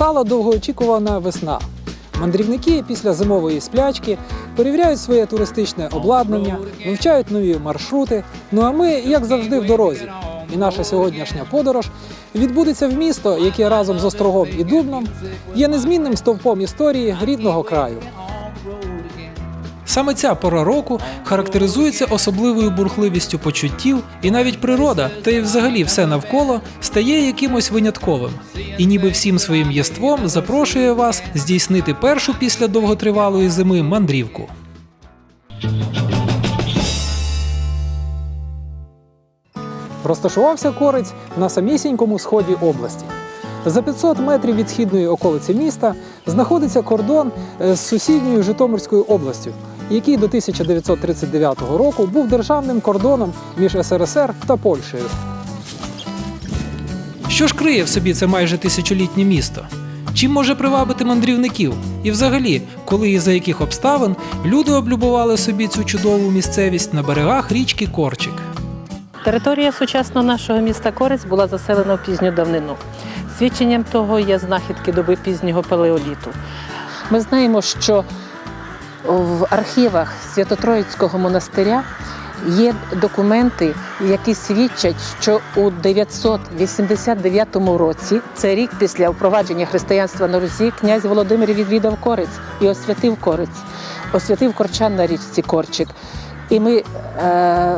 Настала довгоочікувана весна. Мандрівники після зимової сплячки перевіряють своє туристичне обладнання, вивчають нові маршрути. Ну а ми, як завжди, в дорозі. І наша сьогоднішня подорож відбудеться в місто, яке разом з Острогом і Дубном є незмінним стовпом історії рідного краю. Саме ця пора року характеризується особливою бурхливістю почуттів, і навіть природа, та й взагалі все навколо стає якимось винятковим. І ніби всім своїм єством запрошує вас здійснити першу після довготривалої зими мандрівку. Розташувався корець на самісінькому сході області. За 500 метрів від східної околиці міста знаходиться кордон е, з сусідньою Житомирською областю, який до 1939 року був державним кордоном між СРСР та Польщею. Що ж криє в собі це майже тисячолітнє місто? Чим може привабити мандрівників? І взагалі, коли і за яких обставин люди облюбували собі цю чудову місцевість на берегах річки Корчик? Територія сучасного нашого міста Корець була заселена в пізню давнину. Свідченням того є знахідки доби пізнього палеоліту. Ми знаємо, що в архівах Свято-Троїцького монастиря є документи, які свідчать, що у 989 році, це рік після впровадження християнства на Русі, князь Володимир відвідав Корець і освятив Корець, освятив корчан на річці Корчик. І ми е,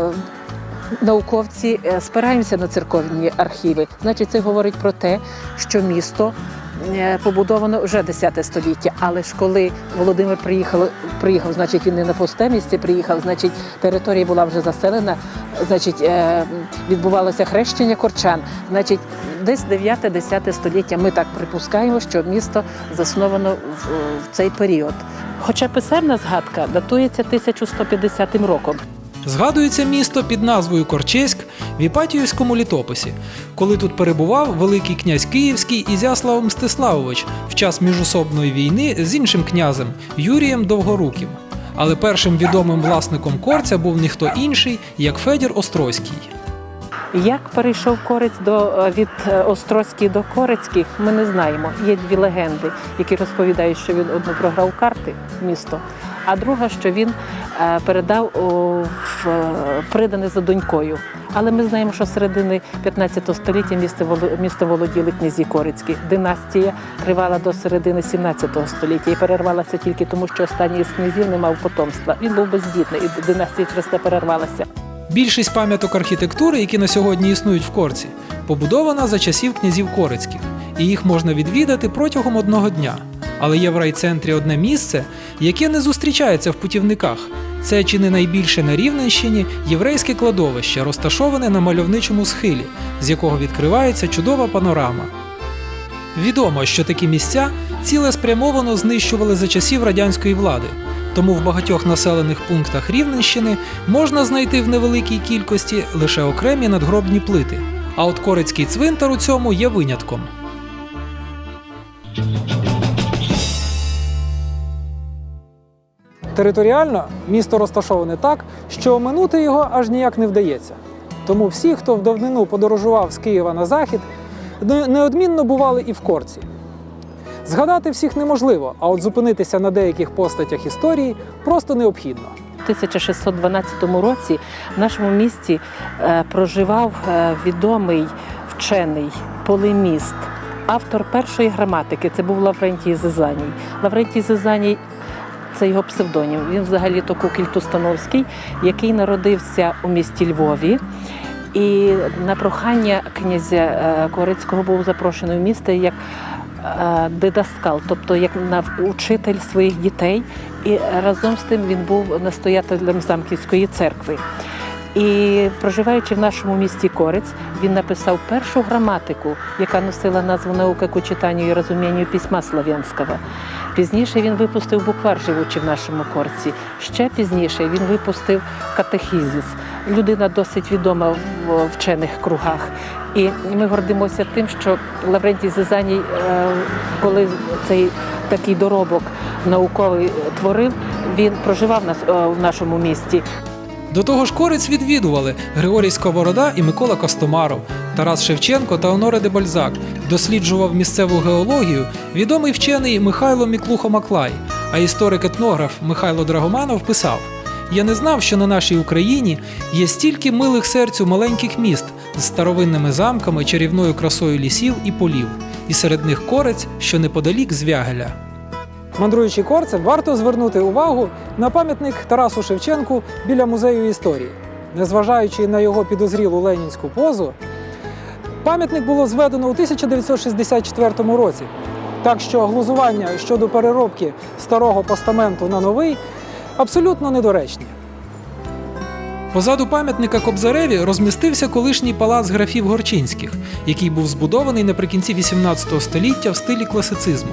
науковці е, спираємося на церковні архіви. Значить, це говорить про те, що місто побудовано вже 10 століття. Але ж коли Володимир приїхав, приїхав, значить він не на пусте місце приїхав, значить територія була вже заселена, значить е, відбувалося хрещення корчан. Значить, десь 9-10 століття ми так припускаємо, що місто засновано в, в цей період. Хоча писемна згадка датується 1150 роком. Згадується місто під назвою Корчеськ в Іпатіївському літописі, коли тут перебував Великий князь Київський Ізяслав Мстиславович в час міжособної війни з іншим князем Юрієм Довгоруким. Але першим відомим власником корця був ніхто інший, як Федір Острозький. Як перейшов корець до е, від е, Острозьких до Корецьких, ми не знаємо. Є дві легенди, які розповідають, що він одну програв карти місто, а друга, що він е, передав в придане за донькою. Але ми знаємо, що з середини 15 століття місто воло- володіли князі Корецькі. Династія тривала до середини 17 століття і перервалася тільки тому, що останній з князів не мав потомства. Він був бездітний, і династія через те перервалася. Більшість пам'яток архітектури, які на сьогодні існують в Корці, побудована за часів князів Корецьких, і їх можна відвідати протягом одного дня. Але є в райцентрі одне місце, яке не зустрічається в путівниках. Це чи не найбільше на Рівненщині єврейське кладовище, розташоване на мальовничому схилі, з якого відкривається чудова панорама. Відомо, що такі місця цілеспрямовано знищували за часів радянської влади. Тому в багатьох населених пунктах Рівненщини можна знайти в невеликій кількості лише окремі надгробні плити. А от Корецький цвинтар у цьому є винятком. Територіально місто розташоване так, що оминути його аж ніяк не вдається. Тому всі, хто в давнину подорожував з Києва на захід, неодмінно бували і в Корці. Згадати всіх неможливо, а от зупинитися на деяких постатях історії просто необхідно. У 1612 році в нашому місті е, проживав е, відомий вчений полеміст, автор першої граматики. Це був Лаврентій Зизаній. Лаврентій Зизаній це його псевдонім. Він взагалі то Кукіль Тустановський, який народився у місті Львові. І на прохання князя е, Корицького був запрошений в місто як е, дидаскал, тобто як учитель своїх дітей. І разом з тим він був настоятелем Замківської церкви. І проживаючи в нашому місті Корець, він написав першу граматику, яка носила назву наука к читанню і розумінню письма слав'янського. Пізніше він випустив буквар, живучи в нашому корці. Ще пізніше він випустив катехізис. Людина досить відома в вчених кругах. І ми гордимося тим, що Лаврентій Зизаній, е, коли цей такий доробок науковий творив, він проживав е, в нашому місті. До того ж, Корець відвідували Григорій Сковорода і Микола Костомаров, Тарас Шевченко та Оноре де Бальзак. Досліджував місцеву геологію відомий вчений Михайло Міклухо-Маклай, а історик-етнограф Михайло Драгоманов писав: Я не знав, що на нашій Україні є стільки милих серцю маленьких міст з старовинними замками, чарівною красою лісів і полів, і серед них корець, що неподалік Звягеля. Мандруючи корцем, варто звернути увагу на пам'ятник Тарасу Шевченку біля музею історії. Незважаючи на його підозрілу ленінську позу, пам'ятник було зведено у 1964 році. Так що глузування щодо переробки старого постаменту на новий абсолютно недоречні. Позаду пам'ятника Кобзареві розмістився колишній палац графів Горчинських, який був збудований наприкінці 18 століття в стилі класицизму,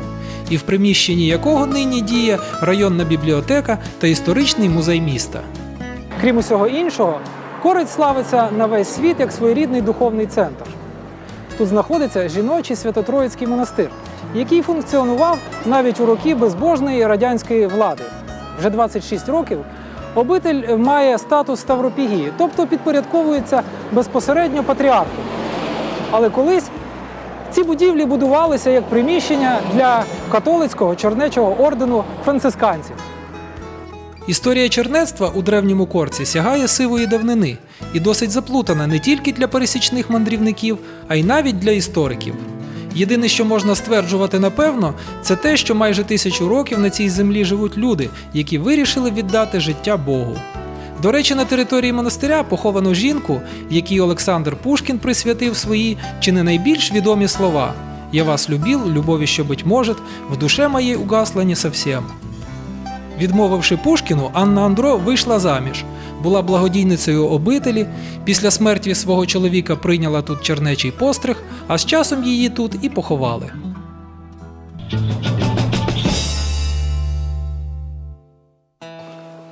і в приміщенні якого нині діє районна бібліотека та історичний музей міста. Крім усього іншого, Корець славиться на весь світ як своєрідний духовний центр. Тут знаходиться жіночий Свято-Троїцький монастир, який функціонував навіть у роки безбожної радянської влади. Вже 26 років обитель має статус Ставропігії, тобто підпорядковується безпосередньо патріарху. Але колись ці будівлі будувалися як приміщення для католицького чернечого ордену францисканців. Історія чернецтва у древньому корці сягає сивої давнини і досить заплутана не тільки для пересічних мандрівників, а й навіть для істориків. Єдине, що можна стверджувати напевно, це те, що майже тисячу років на цій землі живуть люди, які вирішили віддати життя Богу. До речі, на території монастиря поховано жінку, якій Олександр Пушкін присвятив свої чи не найбільш відомі слова: Я вас любил, любові, що быть может, в душе моєї угасла не совсем. Відмовивши Пушкіну, Анна Андро вийшла заміж, була благодійницею обителі. Після смерті свого чоловіка прийняла тут чернечий постриг, а з часом її тут і поховали.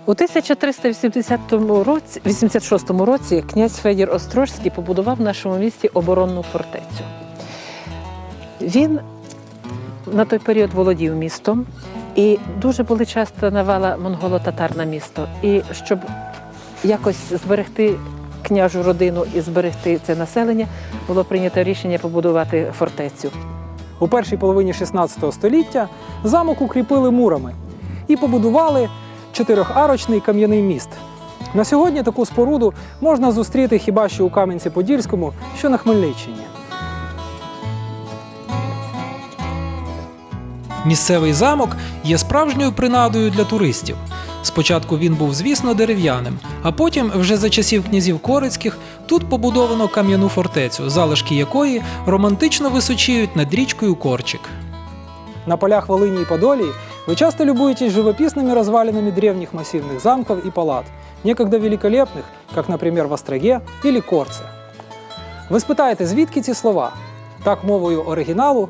У 1380 році, 86 році князь Федір Острожський побудував в нашому місті оборонну фортецю. Він на той період володів містом, і дуже були часто навала монголо-татар на місто. І щоб якось зберегти княжу родину і зберегти це населення, було прийнято рішення побудувати фортецю. У першій половині 16 століття замок укріпили мурами і побудували чотирьохарочний кам'яний міст. На сьогодні таку споруду можна зустріти хіба що у Кам'янці-Подільському, що на Хмельниччині. Місцевий замок є справжньою принадою для туристів. Спочатку він був, звісно, дерев'яним, а потім, вже за часів князів Корицьких, тут побудовано кам'яну фортецю, залишки якої романтично височіють над річкою Корчик. На полях Волыни и Подолии вы часто любуетесь живописными развалинами древних массивных замков и палат, некогда великолепных, как, например, в Остроге или Корце. Ви спитаєте, звідки ці слова? Так, мовою оригіналу,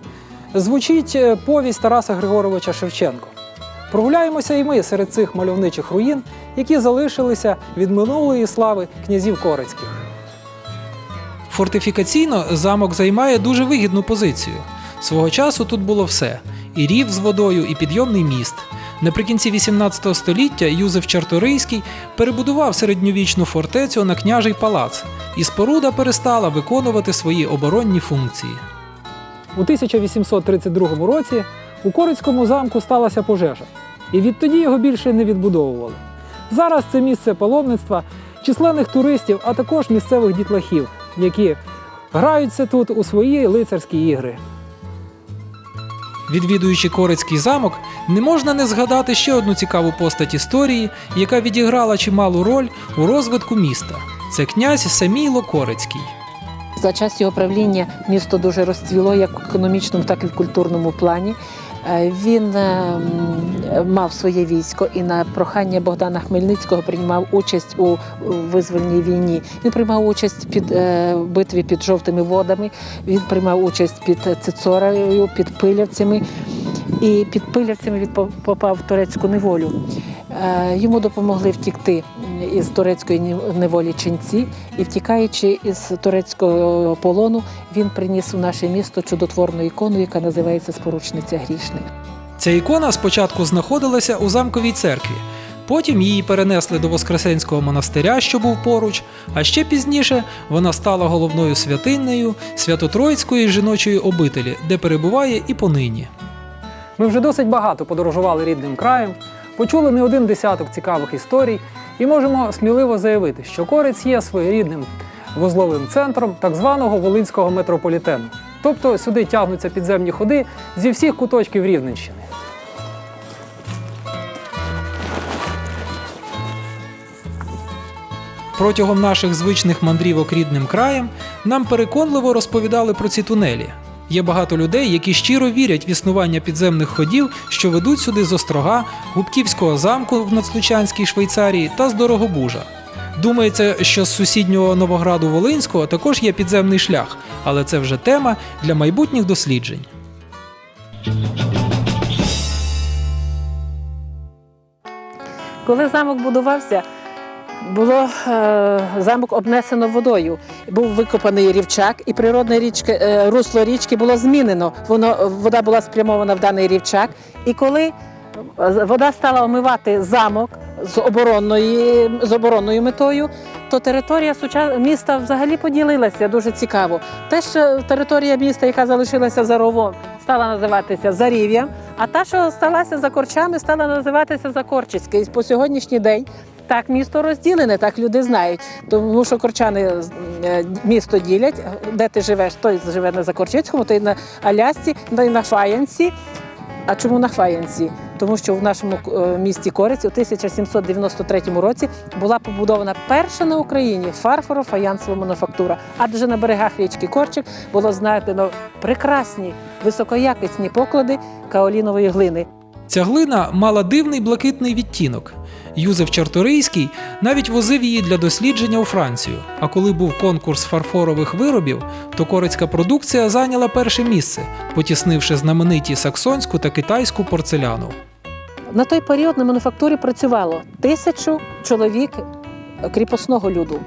звучить е, повість Тараса Григоровича Шевченко. Прогуляємося і ми серед цих мальовничих руїн, які залишилися від минулої слави князів Корицьких. Фортифікаційно замок займає дуже вигідну позицію. Свого часу тут було все: і рів з водою, і підйомний міст. Наприкінці 18 століття Юзеф Чарторийський перебудував середньовічну фортецю на княжий палац, і споруда перестала виконувати свої оборонні функції. У 1832 році у Корицькому замку сталася пожежа, і відтоді його більше не відбудовували. Зараз це місце паломництва численних туристів, а також місцевих дітлахів, які граються тут у свої лицарські ігри. Відвідуючи Корицький замок, не можна не згадати ще одну цікаву постать історії, яка відіграла чималу роль у розвитку міста. Це князь Самійло Корицький. За час його правління місто дуже розцвіло як в економічному, так і в культурному плані. Е, Він е, мав своє військо і на прохання Богдана Хмельницького приймав участь у у визвольній війні. Він приймав участь під е, битві під жовтими водами. Він приймав участь під Цицорою, під Пилявцями. І під Пилявцями він попав в турецьку неволю. Е, Йому допомогли втікти із турецької неволі ченці, і втікаючи із турецького полону, він приніс у наше місто чудотворну ікону, яка називається Споручниця грішних. Ця ікона спочатку знаходилася у замковій церкві. Потім її перенесли до Воскресенського монастиря, що був поруч, а ще пізніше вона стала головною святиннею Свято-Троїцької жіночої обителі, де перебуває і понині. Ми вже досить багато подорожували рідним краєм, почули не один десяток цікавих історій і можемо сміливо заявити, що Корець є своєрідним вузловим центром так званого Волинського метрополітену. Тобто сюди тягнуться підземні ходи зі всіх куточків Рівненщини. Протягом наших звичних мандрівок рідним краєм нам переконливо розповідали про ці тунелі. Є багато людей, які щиро вірять в існування підземних ходів, що ведуть сюди з Острога, Губківського замку в Нацлучанській Швейцарії та з Дорогобужа. Думається, що з сусіднього Новограду Волинського також є підземний шлях, але це вже тема для майбутніх досліджень. Коли замок будувався, було е, замок обнесено водою. Був викопаний рівчак, і природне річки, е, русло річки було змінено. Воно вода була спрямована в даний рівчак. І коли е, вода стала омивати замок з оборонної, з оборонною метою, то територія міста взагалі поділилася дуже цікаво. Те, що територія міста, яка залишилася за ровом, стала називатися Зарів'ям, а та, що сталася за корчами, стала називатися Закорчицьке. І по сьогоднішній день так місто розділене, так люди знають. Тому що корчани е, місто ділять, де ти живеш, той живе на Закорчицькому, той на Алясці, той на Фаянці. А чому на Фаянці? Тому що в нашому е, місті Корець у 1793 році була побудована перша на Україні фарфоро-фаянсова мануфактура. Адже на берегах річки Корчик було знайдено прекрасні високоякісні поклади каолінової глини. Ця глина мала дивний блакитний відтінок. Юзеф Чарторийський навіть возив її для дослідження у Францію. А коли був конкурс фарфорових виробів, то корецька продукція зайняла перше місце, потіснивши знамениті саксонську та китайську порцеляну. На той період на мануфактурі працювало тисячу чоловік кріпосного люду.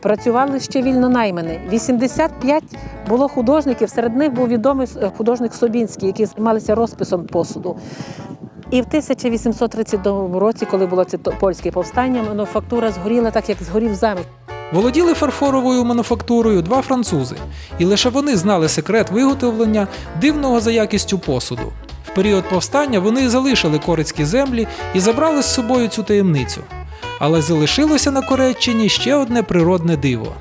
Працювали ще вільно наймані. 85 було художників. Серед них був відомий е, художник Собінський, який займалися розписом посуду. І в 1832 році, коли було це польське повстання, мануфактура згоріла так, як згорів замок. Володіли фарфоровою мануфактурою два французи, і лише вони знали секрет виготовлення дивного за якістю посуду. В період повстання вони залишили корецькі землі і забрали з собою цю таємницю. Але залишилося на Кореччині ще одне природне диво.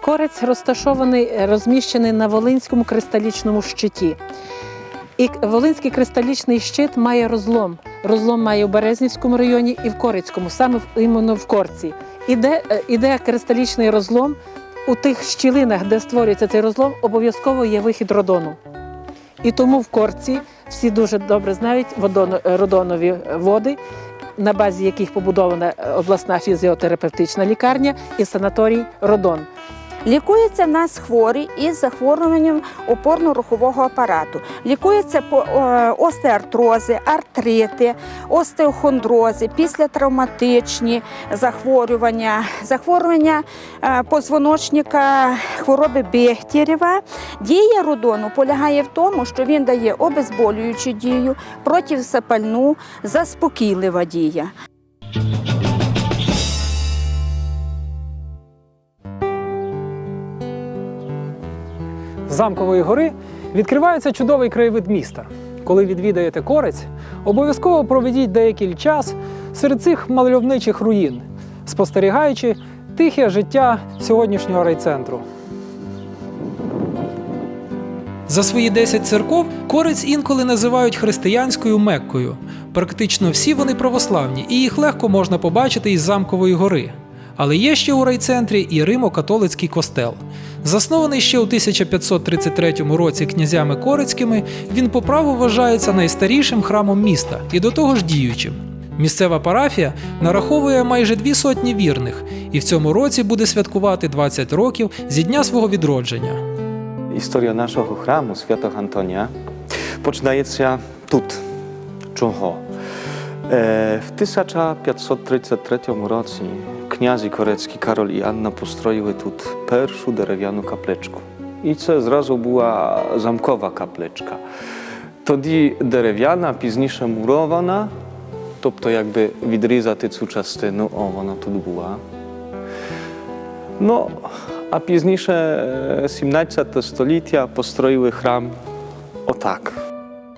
Корець розташований, розміщений на Волинському кристалічному щиті. І Волинський кристалічний щит має розлом. Розлом має в Березнівському районі і в Корицькому, саме іменно в Корці. Іде, е, іде кристалічний розлом. У тих щілинах, де створюється цей розлом, обов'язково є вихід родону. І тому в Корці всі дуже добре знають е, родонові води, на базі яких побудована е, обласна фізіотерапевтична лікарня і санаторій Родон. Лікується в нас хворі із захворюванням опорно-рухового апарату. Лікується е, остеартрози, артрити, остеохондрози, післятравматичні захворювання, захворювання е, позвоночника, хвороби Бехтєрєва. Дія родону полягає в тому, що він дає обезболюючу дію, протизапальну, заспокійлива дія. Замкової гори відкривається чудовий краєвид міста. Коли відвідаєте корець, обов'язково проведіть деякий час серед цих мальовничих руїн, спостерігаючи тихе життя сьогоднішнього райцентру. За свої 10 церков Корець інколи називають християнською Меккою. Практично всі вони православні, і їх легко можна побачити із замкової гори. Але є ще у райцентрі і Римо-католицький костел. Заснований ще у 1533 році князями Корецькими, він по праву вважається найстарішим храмом міста і до того ж діючим. Місцева парафія нараховує майже дві сотні вірних, і в цьому році буде святкувати 20 років зі дня свого відродження. Історія нашого храму Святого Антоnia починається тут. Чого? Е, В 1533 році князі корецькі Karol і Anna построїли тут першу дерев'яну капличку. І це зразу була замкова капличка. Тоді дерев'яна, пізніше мурована, тобто якби відрізати цю частину, о, вона тут була. Ну, а пізніше, е, 17 століття, построїли храм отак.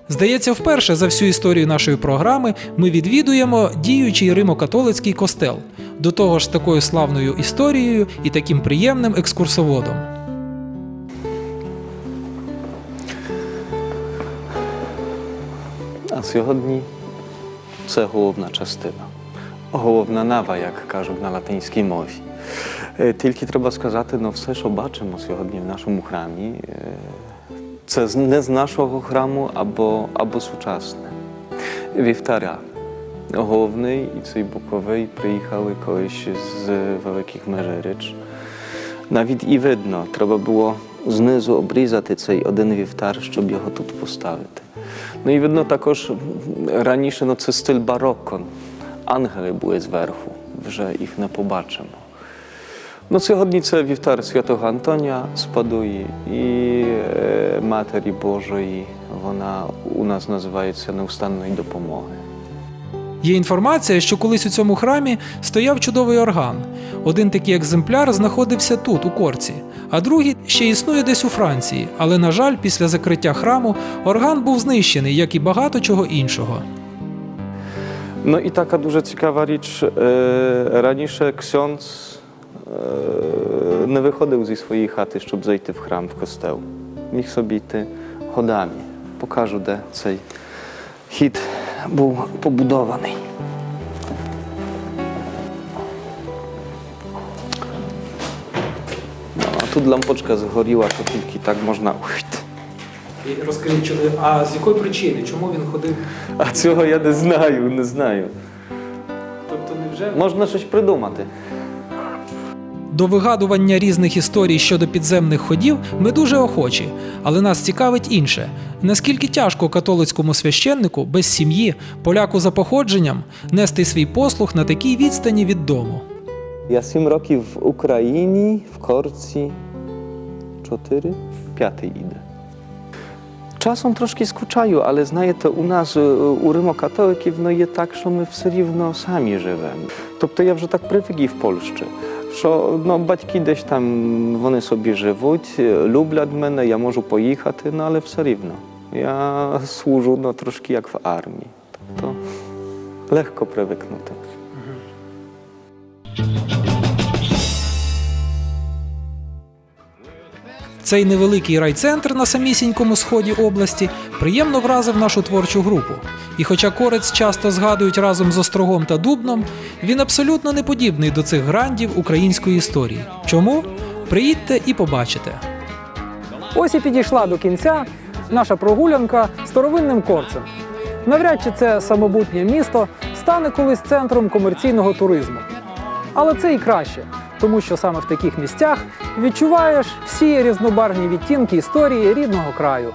Здається, вперше за всю історію нашої програми ми відвідуємо діючий римо-католицький костел, до того ж такою славною історією і таким приємним екскурсоводом. А сьогодні це головна частина. Головна нава, як кажуть на латинській мові. Е, Тільки треба сказати, ну все, що бачимо сьогодні в нашому храмі, е, це не з нашого храму або, або сучасне. Вівтаря. Головний і цей боковий приїхали колись з Великих Межирич. Навіть і видно, треба було знизу обрізати цей один вівтар, щоб його тут поставити. Ну і видно також раніше ну, це стиль барокко. Ангели були зверху, вже їх не побачимо. Ну, сьогодні це вівтар святого Антоня з Падуї і е, Матері Божої. Вона у нас називається Неустанної допомоги. Є інформація, що колись у цьому храмі стояв чудовий орган. Один такий екземпляр знаходився тут, у корці, а другий ще існує десь у Франції. Але, на жаль, після закриття храму орган був знищений, як і багато чого іншого. No i taka дуже цікава річ. Е, раніше ксьонц не виходив зі своєї хати, щоб зайти в храм, в костел. Міг собі йти ходами. Покажу, де цей хід був побудований. No, тут лампочка згоріла, то тільки так можна. Розкажіть, а з якої причини? Чому він ходив? А цього я не знаю, не знаю. Тобто, невже Можна щось придумати. До вигадування різних історій щодо підземних ходів ми дуже охочі, але нас цікавить інше: наскільки тяжко католицькому священнику без сім'ї, поляку за походженням, нести свій послуг на такій відстані від дому. Я сім років в Україні, в Корці. Чотири? П'ятий іде. Czasem troszkę скучаю, але знаєте, у нас е, у римокатоликів ну, є так, що ми все рівно самі живемо. Тобто я вже так привик і в Польщі, що ну, батьки десь там вони собі живуть, е, люблять мене, я можу поїхати, ну, але все рівно. Я служу ну, трошки як в армії. Тобто легко привикнути. Цей невеликий райцентр на самісінькому сході області приємно вразив нашу творчу групу. І хоча корець часто згадують разом з Острогом та Дубном, він абсолютно не подібний до цих грандів української історії. Чому? Приїдьте і побачите. Ось і підійшла до кінця наша прогулянка старовинним корцем. Навряд чи це самобутнє місто стане колись центром комерційного туризму. Але це і краще, тому що саме в таких місцях відчуваєш всі різнобарвні відтінки історії рідного краю.